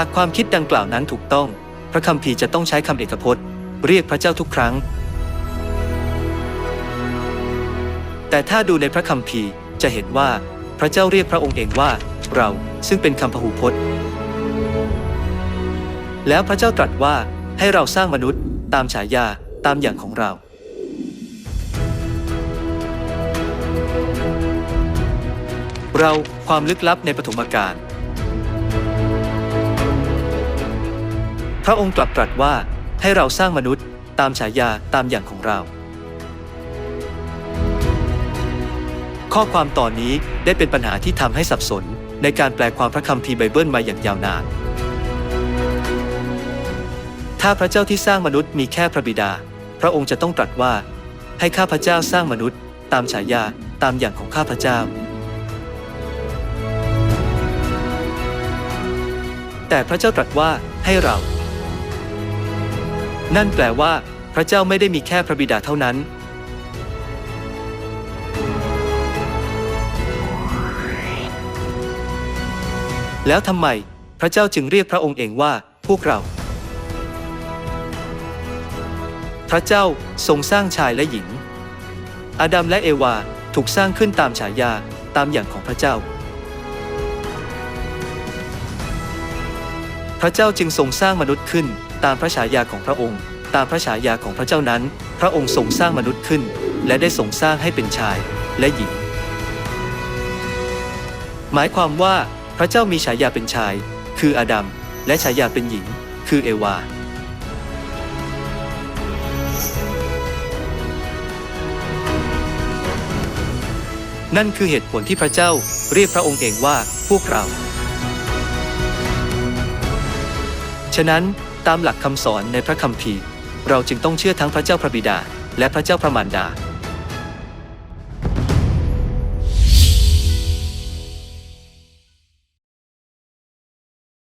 หากความคิดดังกล่าวนั้นถูกต้อง พระคัมภีร์จะต้องใช้คำเอกพจน์ เรียกพระเจ้าทุกครั้ง แต่ถ้าดูในพระคัมภีร์จะเห็นว่าพระเจ้าเรียกพระองค์เองว่า เราซึ่งเป็นคำพหูพจน์ แล้วพระเจ้าตรัสว่าให้เราสร้างมนุษย์ตามฉายาตามอย่างของเรา เราความลึกลับในปฐมกาล พระองค์กลับตรัสว่าให้เราสร้างมนุษย์ตามฉายาตามอย่างของเรา ข้อความตอนนี้ได้เป็นปัญหาที่ทำให้สับสน ในการแปลความพระคัมภีร์ไบเบิลมาอย่างยาวนาน ถ้าพระเจ้าที่สร้างมนุษย์มีแค่พระบิดา พระองค์จะต้องตรัสว่า ให้ข้าพระเจ้าสร้างมนุษย์ ตามฉายาตามอย่างของข้าพระเจ้าแต่พระเจ้าตรัสว่าให้เรา นั่นแปลว่า พระเจ้าไม่ได้มีแค่พระบิดาเท่านั้น แล้วทำไมพระเจ้าจึงเรียกพระองค์เองว่าพวกเรา พระเจ้าทรงสร้างชายและหญิง อาดัมและเอวาถูกสร้างขึ้นตามฉายาตามอย่างของพระเจ้า พระเจ้าจึงทรงสร้างมนุษย์ขึ้น ตามพระฉายาของพระองค์ ตามพระฉายาของพระเจ้านั้น พระองค์ทรงสร้างมนุษย์ขึ้น และได้ทรงสร้างให้เป็นชายและหญิง หมายความว่าพระเจ้ามีฉายาเป็นชาย คืออาดัม และฉายาเป็นหญิง คือเอวานั่นคือเหตุผลที่พระเจ้าเรียกพระองค์เองว่าพวกเรา ฉะนั้น ตามหลักคำสอนในพระคัมภีร์ เราจึงต้องเชื่อทั้งพระเจ้าพระบิดา และพระเจ้าพระมารดา